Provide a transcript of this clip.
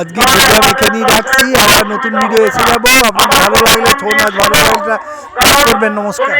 আজকে প্রোগ্রাম এখানেই রাখছি আবার নতুন ভিডিও এসে যাব। আপনার ভালো লাগলে ছৌ নাচ ভালো লাগলে করবেন, নমস্কার।